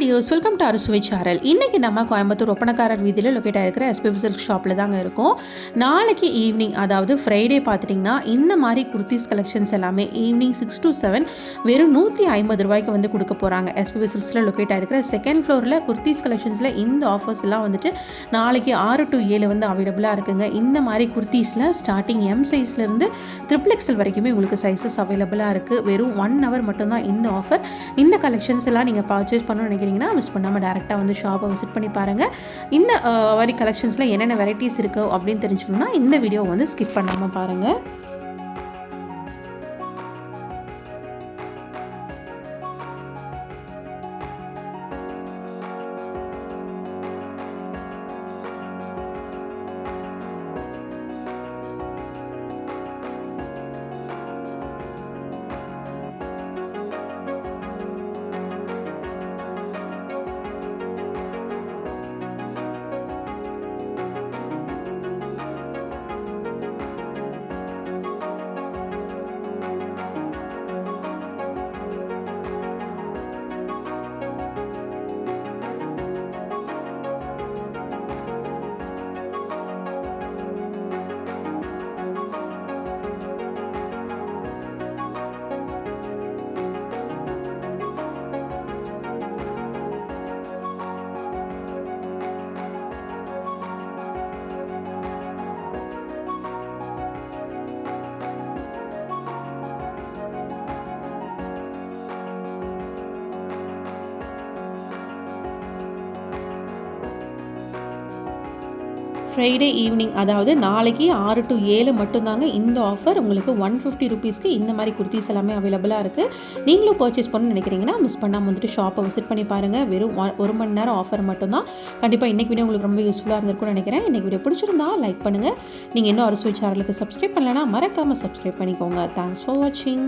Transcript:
டியோஸ் welcome to அறுசுவை சாரல் இன்றைக்கி நம்ம கோயம்புத்தூர் ஒப்பனக்காரர் வீதியில் லொக்கேட் ஆகிருக்கிற எஸ்பிபி சில்க் ஷாப்பில் தாங்க இருக்கும். நாளைக்கு ஈவினிங் அதாவது ஃப்ரைடே பார்த்துட்டிங்கன்னா இந்த மாதிரி குர்த்திஸ் கலெக்ஷன்ஸ் எல்லாமே ஈவினிங் சிக்ஸ் டு செவன் வெறும் நூற்றி ஐம்பது ரூபாய்க்கு வந்து கொடுக்க போகிறாங்க எஸ்பிபி சில்க்ஸில் லொக்கேட் ஆகிருக்கிற செகண்ட் ஃப்ளோரில் குர்த்திஸ் கலெக்ஷன்ஸில் இந்த ஆஃபர்ஸ் எல்லாம் வந்துட்டு நாளைக்கு ஆறு டு ஏழு வந்து அவைலபிளாக இருக்குங்க. இந்த மாதிரி குர்த்திஸில் ஸ்டார்டிங் எம் சைஸ்லேருந்து ட்ரிபிள் எக்ஸல் வரைக்குமே உங்களுக்கு சைஸஸ் அவைலபிளாக இருக்குது வெறும் ஒன் ஹவர் மட்டும்தான் இந்த ஆஃபர் இந்த கலெக்ஷன்ஸ் எல்லாம் நீங்கள் பர்ச்சேஸ் பண்ணணும்னு நினைக்கிறீங்கன்னா மிஸ் பண்ணாமல் டேரெக்டாக வந்து ஷாப்பை விசிட் பண்ணி பாருங்கள் இந்த மாதிரி கலெக்ஷன்ஸில் என்னென்ன வெரைட்டிஸ் இருக்குது அப்படின்னு தெரிஞ்சுக்கணுன்னா இந்த வீடியோ வந்து ஸ்கிப் பண்ணாமல் பாருங்கள் ஃப்ரைடே ஈவினிங் அதாவது நாளைக்கு ஆறு டு ஏழு மட்டும்தாங்க இந்த ஆஃபர் உங்களுக்கு ஒன் ஃபிஃப்டி ருபீஸ்க்கு இந்த மாதிரி குர்த்திஸ் எல்லாமே அவைலபிளாக இருக்குது நீங்களும் பர்ச்சேஸ் பண்ணணும்னு நினைக்கிறீங்கன்னா மிஸ் பண்ணாமல் வந்துட்டு ஷாப்பை விசிட் பண்ணி பாருங்கள் வெறும் ஒரு மணி நேரம் ஆஃபர் மட்டும்தான். கண்டிப்பாக இன்றைக்கி வீடியோ உங்களுக்கு ரொம்ப யூஸ்ஃபுல்லாக இருந்திருக்கும்னு நினைக்கிறேன். இன்றைக்கி வீடியோ பிடிச்சிருந்தா லைக் பண்ணுங்கள் நீங்கள் இன்னும் அரசு சேனலுக்கு சப்ஸ்கிரைப் பண்ணலைன்னா மறக்காமல் சப்ஸ்கிரைப் பண்ணிக்கோங்க. தேங்க்ஸ் ஃபார் வாட்சிங்